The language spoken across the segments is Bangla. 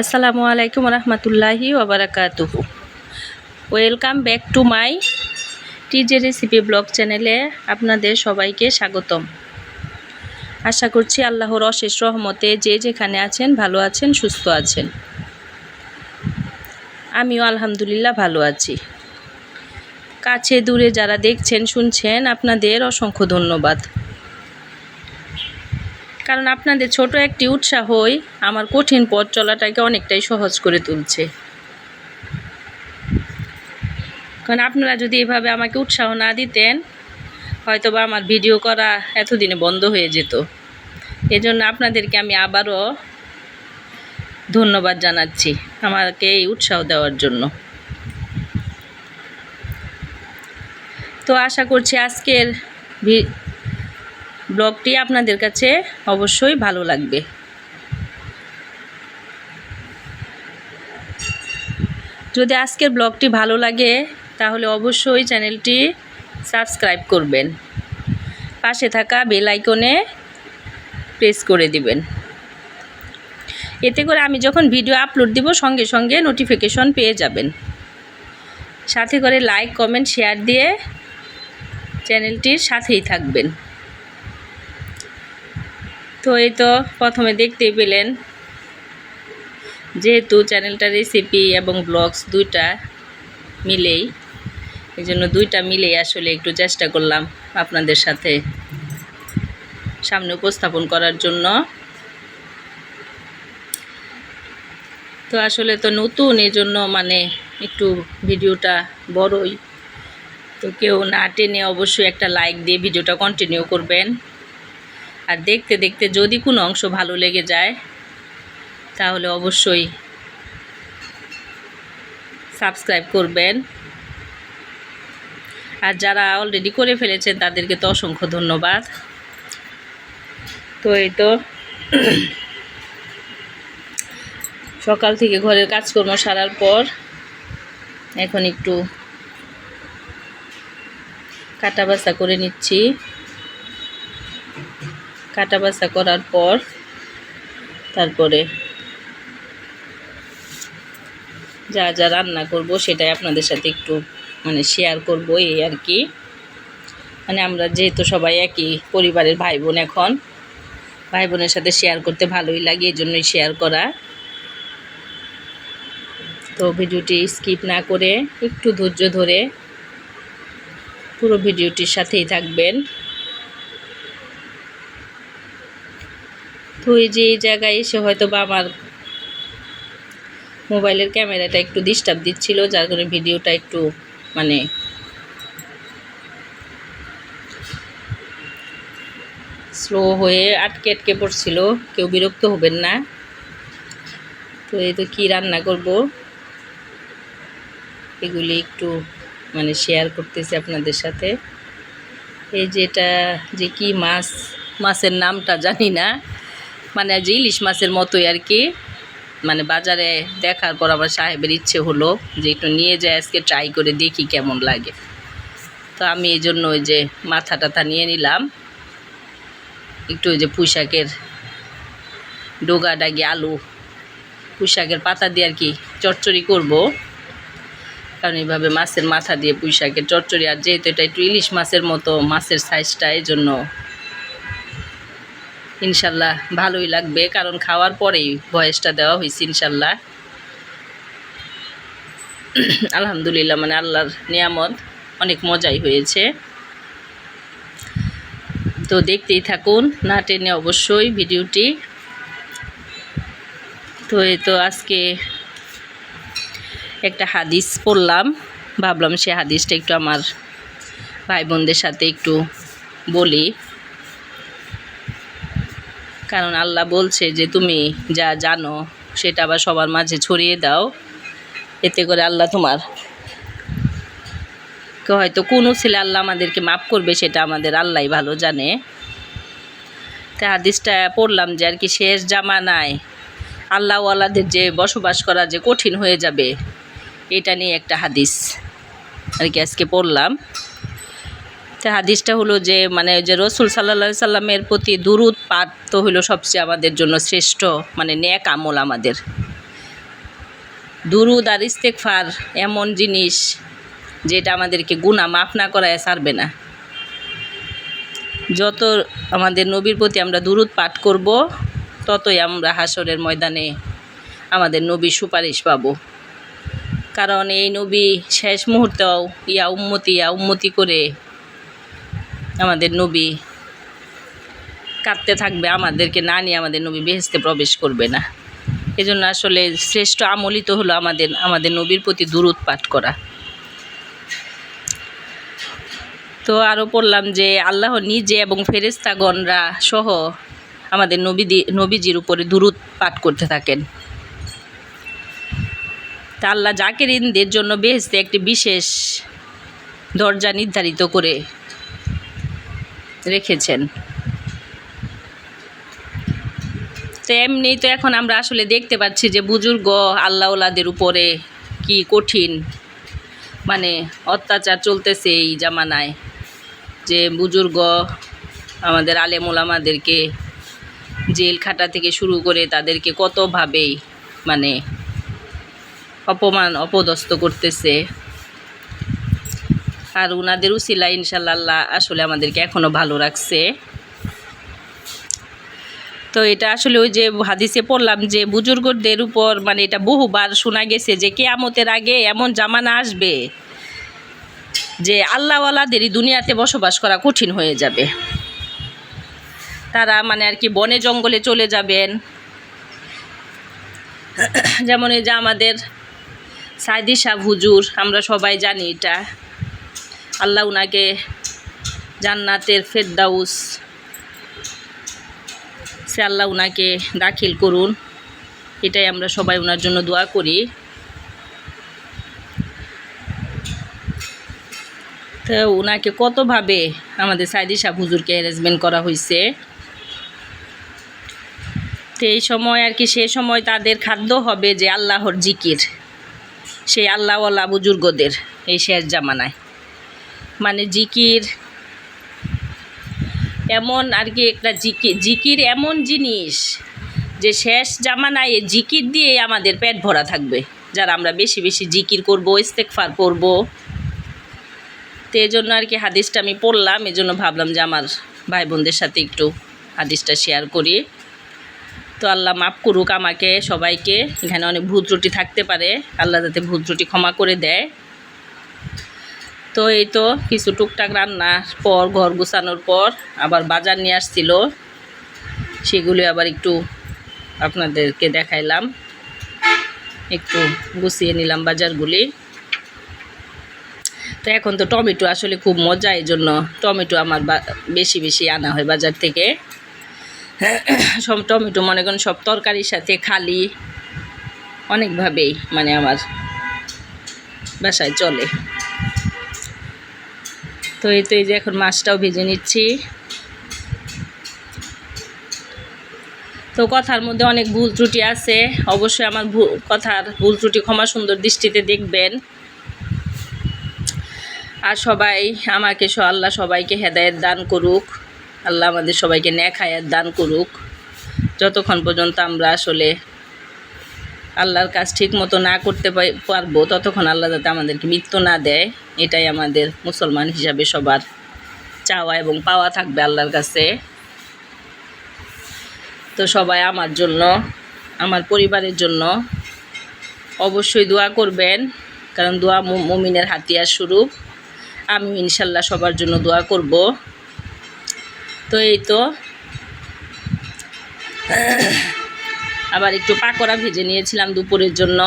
আসসালামু আলাইকুম রহমতুল্লাহি ওবরাকাতুহু welcome back to my TJ recipe blog চ্যানেলে আপনাদের সবাইকে স্বাগতম। আশা করছি আল্লাহর অশেষ রহমতে যে যেখানে আছেন, ভালো আছেন, সুস্থ আছেন। আমিও আলহামদুলিল্লাহ ভালো আছি। কাছে দূরে যারা দেখছেন, শুনছেন, আপনাদের অসংখ্য ধন্যবাদ। কারণ আপনাদের ছোট একটি উৎসাহই আমার কঠিন পথ চলাটাকে অনেকটাই সহজ করে তুলছে। কারণ আপনারা যদি এভাবে আমাকে উৎসাহ না দিতেন হয়তো বা আমার ভিডিও করা এতদিনে বন্ধ হয়ে যেত। এজন্য আপনাদেরকে আমি আবারও ধন্যবাদ জানাচ্ছি আমাকে এই উৎসাহ দেওয়ার জন্য। তো আশা করছি আজকের ব্লগটি আপনাদের কাছে অবশ্যই ভালো লাগবে। যদি আজকের ব্লগটি ভালো লাগে, তাহলে অবশ্যই চ্যানেলটি সাবস্ক্রাইব করবেন। পাশে থাকা বেল আইকনে প্রেস করে দিবেন। এতে করে আমি যখন ভিডিও আপলোড দিব, সঙ্গে সঙ্গে নোটিফিকেশন পেয়ে যাবেন। সাথে করে লাইক, কমেন্ট, শেয়ার দিয়ে চ্যানেলটির সাথেই থাকবেন। তো এই তো প্রথমে দেখতেই পেলেন যেহেতু চ্যানেলটা রেসিপি এবং ব্লগস দুইটা মিলেই, এই জন্য দুইটা মিলেই আসলে একটু চেষ্টা করলাম আপনাদের সাথে সামনে উপস্থাপন করার জন্য। তো আসলে তো নতুন, এই জন্য মানে একটু ভিডিওটা বড়ই। তো কেউ না টেনে অবশ্যই একটা লাইক দিয়ে ভিডিওটা কন্টিনিউ করবেন। আর দেখতে দেখতে যদি কোনো অংশ ভালো লেগে যায়, তাহলে অবশ্যই সাবস্ক্রাইব করবেন। আর যারা অলরেডি করে ফেলেছেন, তাদেরকে তো অসংখ্য ধন্যবাদ। তো এই তো সকাল থেকে ঘরের কাজকর্ম সারার পর এখন একটু কাটা বাছা করে নিচ্ছি। কাটা বাছা করার পর তারপরে যা যা রান্না করব সেটাই আপনাদের সাথে একটু মানে শেয়ার করব এই আর কি। মানে আমরা যেহেতু সবাই একই পরিবারের ভাই বোন এখন ভাই বোনের সাথে শেয়ার করতে ভালোই লাগে, এই জন্যই শেয়ার করা। তো ভিডিওটি স্কিপ না করে একটু ধৈর্য ধরে পুরো ভিডিওটির সাথেই থাকবেন। তো এই যে এই জায়গায় এসে হয়তো বা আমার মোবাইলের ক্যামেরাটা একটু ডিস্টার্ব দিচ্ছিল, যার কারণে ভিডিওটা একটু মানে স্লো হয়ে আটকে আটকে পড়ছিল। কেউ বিরক্ত হবেন না। তো এই তো কী রান্না করব? এগুলি একটু মানে শেয়ার করতেছি আপনাদের সাথে। এই যেটা যে কি মাছ, মাছের নামটা জানি না। মানে যে ইলিশ মাছের মতোই আর কি। মানে বাজারে দেখার পর আমার সাহেবের ইচ্ছে হলো যে একটু নিয়ে যায় আজকে ট্রাই করে দেখি কেমন লাগে। তো আমি এই জন্য ওই যে মাথা টাথা নিয়ে নিলাম। একটু ওই যে পুঁইশাকের ডোগা ডাগি আলু, পুঁইশাকের পাতা দিয়ে আর কি চচ্চড়ি করব। কারণ এইভাবে মাছের মাথা দিয়ে পুঁইশাকের চচ্চড়ি, আর যেহেতু এটা একটু ইলিশ মাছের মতো, মাছের সাইজটা এই জন্য ইনশাল্লাহ ভালোই লাগবে, কারণ খাওয়ার পরেই ভয়েসটা দেওয়া হয়েছে ইনশাল্লাহ। আলহামদুলিল্লাহ মানে আল্লাহর নিয়ামত অনেক মজাই হয়েছে। তো দেখতেই থাকুন, না টেনে অবশ্যই ভিডিওটি। তো এই তো আজকে একটা হাদিস পড়লাম, ভাবলাম সে হাদিসটা একটু আমার ভাই বোনদের সাথে একটু বলি। কারণ আল্লাহ বলছে যে তুমি যা জানো সেটা আবার সবার মাঝে ছড়িয়ে দাও, এতে করে আল্লাহ তোমার হয়তো কোনো ছেলে আল্লাহ আমাদেরকে মাফ করবে সেটা আমাদের আল্লাহ ভালো জানে। তা হাদিসটা পড়লাম যে আর কি শেষ জামা জামানায় আল্লাহওয়ালাদের যে বসবাস করা যে কঠিন হয়ে যাবে, এটা নিয়ে একটা হাদিস আর কি আজকে পড়লাম। তো হাদিসটা হলো যে মানে যে রসুল সাল্লা সাল্লামের প্রতি দুরুদ পাঠ তো হলো সবচেয়ে আমাদের জন্য শ্রেষ্ঠ মানে ন্যাক আমল আমাদের। দুরুদ আর ইস্তেকফার এমন জিনিস যেটা আমাদেরকে গুণা মাফ না করায় সারবে না। যত আমাদের নবীর প্রতি আমরা দুরুদ পাঠ করব, ততই আমরা হাসরের ময়দানে আমাদের নবীর সুপারিশ পাবো। কারণ এই নবী শেষ মুহূর্তেও, ইয়া উম্মতি ইয়া উম্মতি করে আমাদের নবী কাঁদতে থাকবে, আমাদেরকে না নিয়ে আমাদের নবী বেহেস্তে প্রবেশ করবে না। এজন্য আসলে শ্রেষ্ঠ আমলিত হলো আমাদের আমাদের নবীর প্রতি দূরত পাঠ করা। তো আরও পড়লাম যে আল্লাহ নিজে এবং ফেরেস্তাগণরা সহ আমাদের নবীদি নবীজির উপরে দূরত পাঠ করতে থাকেন। তা আল্লাহ জাকেরিনদের জন্য বেহেস্তে একটি বিশেষ দরজা নির্ধারিত করে রেখেছেন। তো এমনি তো এখন আমরা আসলে দেখতে পাচ্ছি যে বুজুর্গ আল্লাহলাদের উপরে কি কঠিন মানে অত্যাচার চলতেছে এই জামানায়, যে বুজুর্গ আমাদের আলেমুলামাদেরকে জেল খাটা থেকে শুরু করে তাদেরকে কতভাবেই মানে অপমান, অপদস্থ করতেছে। আর উনাদের উসিলা ইনশাল্লাহ আসলে আমাদেরকে এখনও ভালো রাখছে। তো এটা আসলে ওই যে হাদিসে পড়লাম যে বুজুর্গদের উপর মানে এটা বহুবার শোনা গেছে যে কেয়ামতের আগে এমন জামানা আসবে যে আল্লাহওয়ালাদেরই দুনিয়াতে বসবাস করা কঠিন হয়ে যাবে। তারা মানে আর কি বনে জঙ্গলে চলে যাবেন। যেমন এই যে আমাদের সাইদি শাহ হুজুর, আমরা সবাই জানি এটা। আল্লাহ উনাকে জান্নাতের ফেরদাউস, সে আল্লাহ উনাকে দাখিল করুন। এটাই আমরা সবাই ওনার জন্য দোয়া করি। তো ওনাকে কতভাবে আমাদের সাইদি শাহ হুজুরকে অ্যারেঞ্জমেন্ট করা হয়েছে তো এই সময় আর কি, সে সময় তাদের খাদ্য হবে যে আল্লাহর জিকির, সেই আল্লাহওয়ালা বুজুর্গদের এই শেষ জামানায়। মানে জিকির, এমন আর কি একটা জিকির জিকির এমন জিনিস যে শেষ জামানায় জিকির দিয়ে আমাদের পেট ভরা থাকবে। যারা আমরা বেশি বেশি জিকির করব ইস্তেকফার করব। তো এই জন্য আর কি হাদিসটা আমি পড়লাম, এই জন্য ভাবলাম যে আমার ভাই বোনদের সাথে একটু হাদিসটা শেয়ার করি। তো আল্লাহ মাফ করুক আমাকে, সবাইকে, এখানে অনেক ভূত ত্রুটি থাকতে পারে। আল্লাহ যাতে ভূত ত্রুটি ক্ষমা করে দেয়। তো এই তো কিছু টুকটাক রান্নার পর, ঘর গুছানোর পর আবার বাজার নিয়ে আসছিল। সেগুলি আবার একটু আপনাদেরকে দেখাইলাম। একটু গুছিয়ে নিলাম বাজারগুলি। তো এখন তো টমেটো আসলে খুব মজা, এই জন্য টমেটো আমার বেশি বেশি আনা হয় বাজার থেকে। সব টমেটো মনে করেন সব তরকারির সাথে খালি অনেকভাবেই মানে আমার বাসায় চলে। তো এই তো এই যে এখন মাছটাও ভেজে নিচ্ছি। তো কথার মধ্যে অনেক ভুল ত্রুটি আছে। অবশ্যই আমার কথার ভুল ত্রুটি ক্ষমা সুন্দর দৃষ্টিতে দেখবেন। আর সবাই আমাকে আল্লাহ সবাইকে হেদায়ত দান করুক। আল্লাহ আমাদের সবাইকে ন্যাক হায়াত দান করুক। যতক্ষণ পর্যন্ত আমরা আসলে আল্লাহর কাজ ঠিক মতো না করতে পারব, ততক্ষণ আল্লাহ যাতে আমাদেরকে মৃত্যু না দেয়। এটাই আমাদের মুসলমান হিসাবে সবার চাওয়া এবং পাওয়া থাকবে আল্লাহর কাছে। তো সবাই আমার জন্য, আমার পরিবারের জন্য অবশ্যই দোয়া করবেন, কারণ দোয়া মমিনের হাতিয়ার স্বরূপ। আমি ইনশাল্লাহ সবার জন্য দোয়া করব। তো এই তো। আবার একটু পাকোড়া ভেজে নিয়েছিলাম দুপুরের জন্য।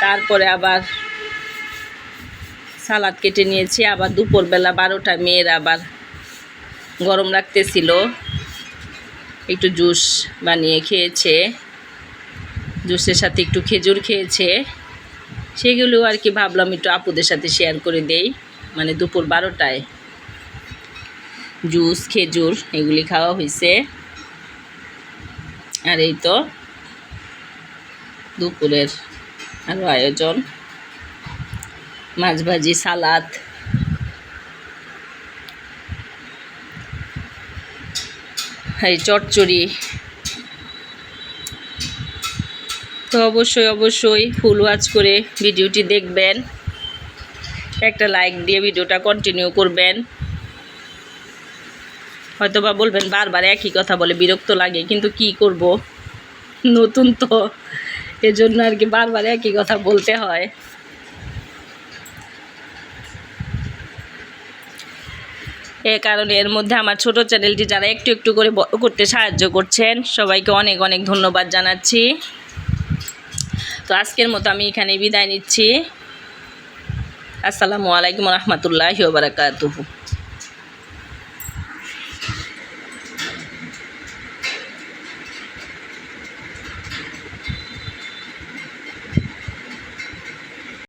তারপরে আবার সালাদ কেটে নিয়েছি। আবার দুপুরবেলা বারোটা মেয়ের আবার গরম রাখতেছিল। একটু জুস বানিয়ে খেয়েছে। জুসের সাথে একটু খেজুর খেয়েছে। সেগুলো আর কি ভাবলাম একটু আপুদের সাথে শেয়ার করে দেই। মানে দুপুর বারোটায়। জুস, খেজুর, এগুলি খাওয়া হয়েছে আর এই তো দুপুরের আরও আয়োজন। মাছ ভাজি সালাদ এই চটচড়ি তো অবশ্যই অবশ্যই ফুল ওয়াচ করে ভিডিওটি দেখবেন। একটা লাইক দিয়ে ভিডিওটা কন্টিনিউ করবেন। হয়তো বা বলবেন, বারবার একই কথা বলে বিরক্ত লাগে, কিন্তু কি করব? নতুন তো, এজন্য আর কি বারবার একই কথা বলতে হয়। এ কারণে এর মধ্যে আমার ছোট চ্যানেলটি যারা একটু একটু করে করতে সাহায্য করছেন, সবাইকে অনেক অনেক ধন্যবাদ জানাচ্ছি। তো আজকের মতো আমি এখানে বিদায় নিচ্ছি। আসসালামু আলাইকুম রহমতুল্লাহি বারাকাতুহু।